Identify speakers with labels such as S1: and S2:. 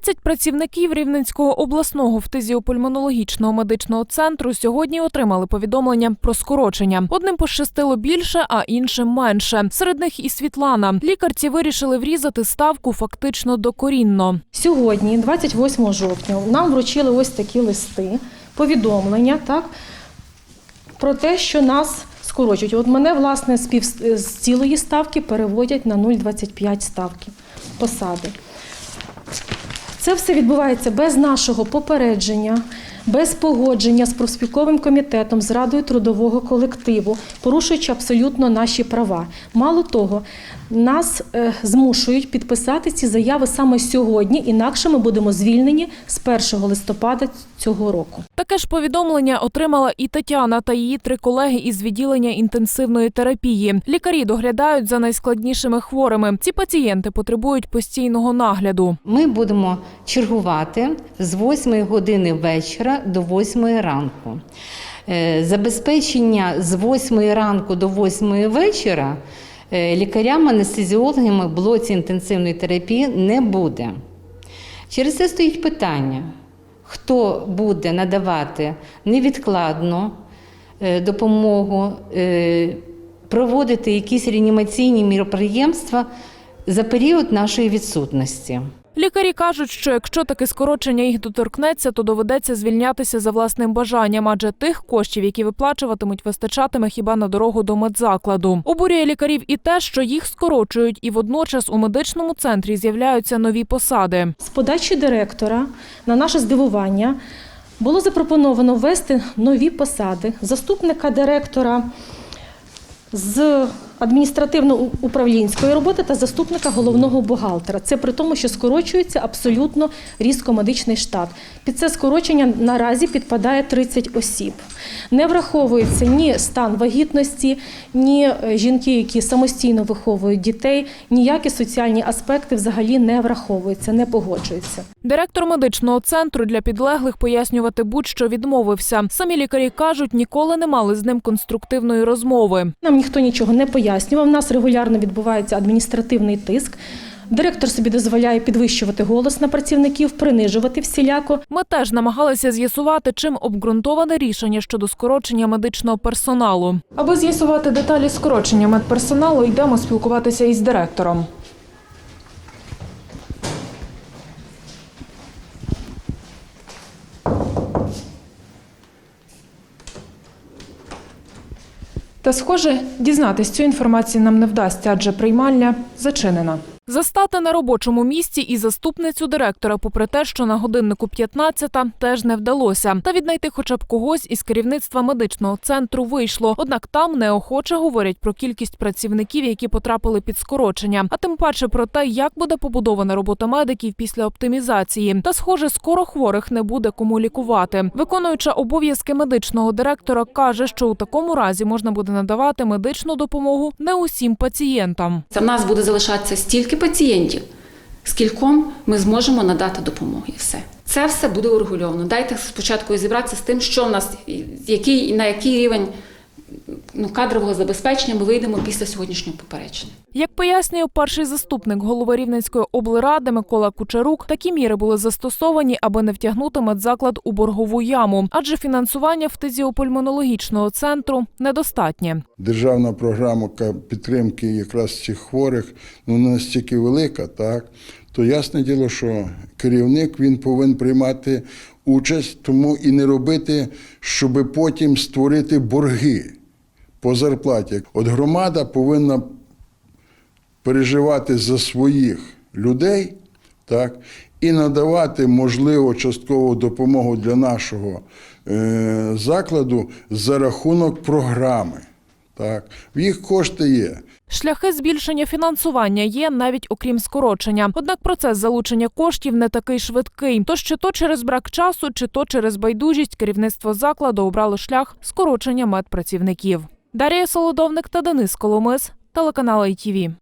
S1: 30 працівників Рівненського обласного фтизіопульмонологічного медичного центру сьогодні отримали повідомлення про скорочення. Одним пощастило більше, а іншим менше. Серед них і Світлана. Лікарці вирішили врізати ставку фактично докорінно.
S2: Сьогодні, 28 жовтня, нам вручили ось такі листи, повідомлення, так, про те, що нас скорочують. От мене, власне, з, цілої ставки переводять на 0,25 ставки посади. Це все відбувається без нашого попередження, без погодження з профспілковим комітетом, з радою трудового колективу, порушуючи абсолютно наші права. Мало того, нас е, змушують підписати ці заяви саме сьогодні, інакше ми будемо звільнені з 1 листопада цього року.
S1: Таке ж повідомлення отримала і Тетяна та її три колеги із відділення інтенсивної терапії. Лікарі доглядають за найскладнішими хворими. Ці пацієнти потребують постійного нагляду.
S3: Ми будемо чергувати з 8 години вечора до 8 ранку. Е, Забезпечення з 8 ранку до 8 вечора е, лікарями-анестезіологами в блоці інтенсивної терапії не буде. Через це стоїть питання, хто буде надавати невідкладну е, допомогу, е, проводити якісь реанімаційні міроприємства за період нашої відсутності.
S1: Лікарі кажуть, що якщо таке скорочення їх доторкнеться, то доведеться звільнятися за власним бажанням, адже тих коштів, які виплачуватимуть, вистачатиме хіба на дорогу до медзакладу. Обурює лікарів і те, що їх скорочують, і водночас у медичному центрі з'являються нові посади.
S2: З подачі директора, на наше здивування, було запропоновано ввести нові посади заступника директора з адміністративно-управлінської роботи та заступника головного бухгалтера. Це при тому, що скорочується абсолютно різко медичний штат. Під це скорочення наразі підпадає 30 осіб. Не враховується ні стан вагітності, ні е, жінки, які самостійно виховують дітей, ніякі соціальні аспекти взагалі не враховуються, не погоджуються.
S1: Директор медичного центру для підлеглих пояснювати будь-що відмовився. Самі лікарі кажуть, ніколи не мали з ним конструктивної розмови.
S2: Нам ніхто нічого не пояснював. У нас регулярно відбувається адміністративний тиск. Директор собі дозволяє підвищувати голос на працівників, принижувати всіляко.
S1: Ми теж намагалися з'ясувати, чим обґрунтоване рішення щодо скорочення медичного персоналу. Аби з'ясувати деталі скорочення медперсоналу, йдемо спілкуватися із директором. Та, схоже, дізнатись цю інформацію нам не вдасться, адже приймальня зачинена. Застати на робочому місці і заступницю директора, попри те, що на годиннику 15-та, теж не вдалося. Та віднайти хоча б когось із керівництва медичного центру вийшло. Однак там неохоче говорять про кількість працівників, які потрапили під скорочення, а тим паче про те, як буде побудована робота медиків після оптимізації. Та, схоже, скоро хворих не буде кому лікувати. Виконуюча обов'язки медичного директора каже, що у такому разі можна буде надавати медичну допомогу не усім пацієнтам.
S4: Це в нас буде залишатися стільки пацієнтів, скільком ми зможемо надати допомогу і все. Це все буде урегульовано. Дайте спочатку зібратися з тим, що в нас, який, на який рівень ну, кадрового забезпечення ми вийдемо після сьогоднішнього попередження.
S1: Як пояснює перший заступник голови Рівненської облради Микола Кучерук, такі міри були застосовані, аби не втягнути медзаклад у боргову яму, адже фінансування фтизіопульмонологічного центру недостатнє.
S5: державна програма підтримки якраз цих хворих ну не настільки велика, так то ясне діло, що керівник він повинен приймати участь, тому і не робити, щоб потім створити борги по зарплаті. От громада повинна переживати за своїх людей, так, і надавати, можливо, часткову допомогу для нашого е, закладу за рахунок програми. Так, в їх кошти є.
S1: Шляхи збільшення фінансування є навіть окрім скорочення. Однак процес залучення коштів не такий швидкий. Тож чи то через брак часу, чи то через байдужість керівництво закладу обрало шлях скорочення медпрацівників. Дарія Солодовник та Денис Коломис, телеканал ITV.